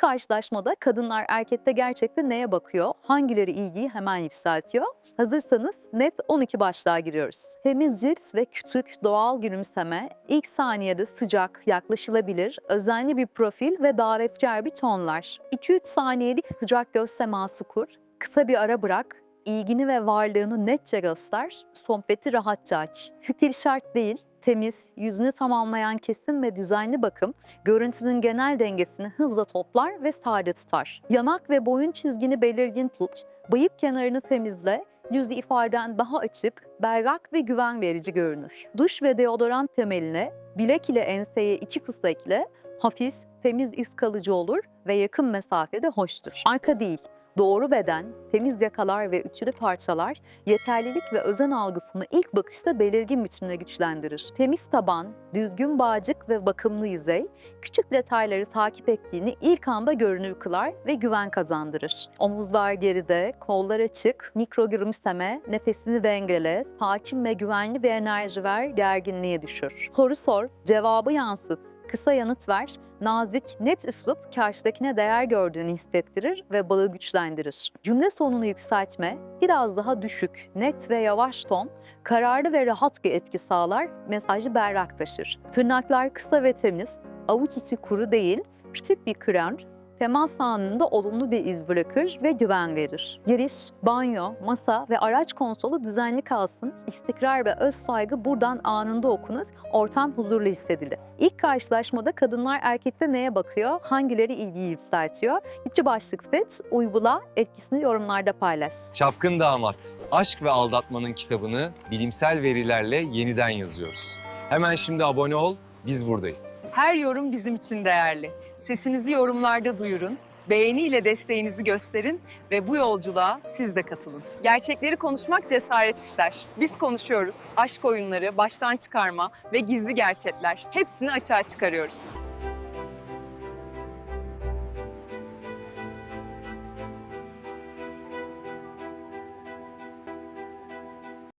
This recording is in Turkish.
karşılaşmada kadınlar erkekte gerçekten neye bakıyor? Hangileri ilgiyi hemen yükseltiyor? Hazırsanız net 12 başlığa giriyoruz. Temiz cilt ve küçük doğal gülümseme, ilk saniyede sıcak, yaklaşılabilir, özenli bir profil ve davetçer bir tonlar. 2-3 saniyelik sıcak göz teması kur, kısa bir ara bırak, ilgini ve varlığını netçe göster, sohbeti rahatça aç. Fitil şart değil, temiz, yüzünü tamamlayan kesim ve dizaynlı bakım, görüntünün genel dengesini hızla toplar ve sade tutar. Yanak ve boyun çizgini belirgin tut, bıyık kenarını temizle, yüzü ifaden daha açık, berrak ve güven verici görünür. Duş ve deodorant temeline, bilek ile enseye içi kısa ekle, hafif, temiz iz kalıcı olur ve yakın mesafede hoştur. Arka değil, doğru beden, temiz yakalar ve ütülü parçalar yeterlilik ve özen algısını ilk bakışta belirgin biçimde güçlendirir. Temiz taban, düzgün bağcık ve bakımlı yüzey, küçük detayları takip ettiğini ilk anda görünür kılar ve güven kazandırır. Omuzlar geride, kollar açık, mikro gülümseme, nefesini dengele, sakin ve güvenli bir enerji ver, gerginliğe düşür. Soru sor, cevabı yansıt. Kısa yanıt ver, nazik, net üslup karşıdakine değer gördüğünü hissettirir ve bağı güçlendirir. Cümle sonunu yükseltme, biraz daha düşük, net ve yavaş ton, kararlı ve rahat bir etki sağlar, mesajı berrak taşır. Tırnaklar kısa ve temiz, avuç içi kuru değil, küçük bir krem, temas anında olumlu bir iz bırakır ve güven verir. Giriş, banyo, masa ve araç konsolu düzenli kalsın, istikrar ve öz saygı buradan anında okunur, ortam huzurlu hissedilir. İlk karşılaşmada kadınlar erkekte neye bakıyor, hangileri ilgiyi yükseltiyor? İçi başlık seç, uygula, etkisini yorumlarda paylaş. Çapkın Damat, Aşk ve Aldatmanın kitabını bilimsel verilerle yeniden yazıyoruz. Hemen şimdi abone ol, biz buradayız. Her yorum bizim için değerli. Sesinizi yorumlarda duyurun, beğeniyle desteğinizi gösterin ve bu yolculuğa siz de katılın. Gerçekleri konuşmak cesaret ister. Biz konuşuyoruz. Aşk oyunları, baştan çıkarma ve gizli gerçekler hepsini açığa çıkarıyoruz.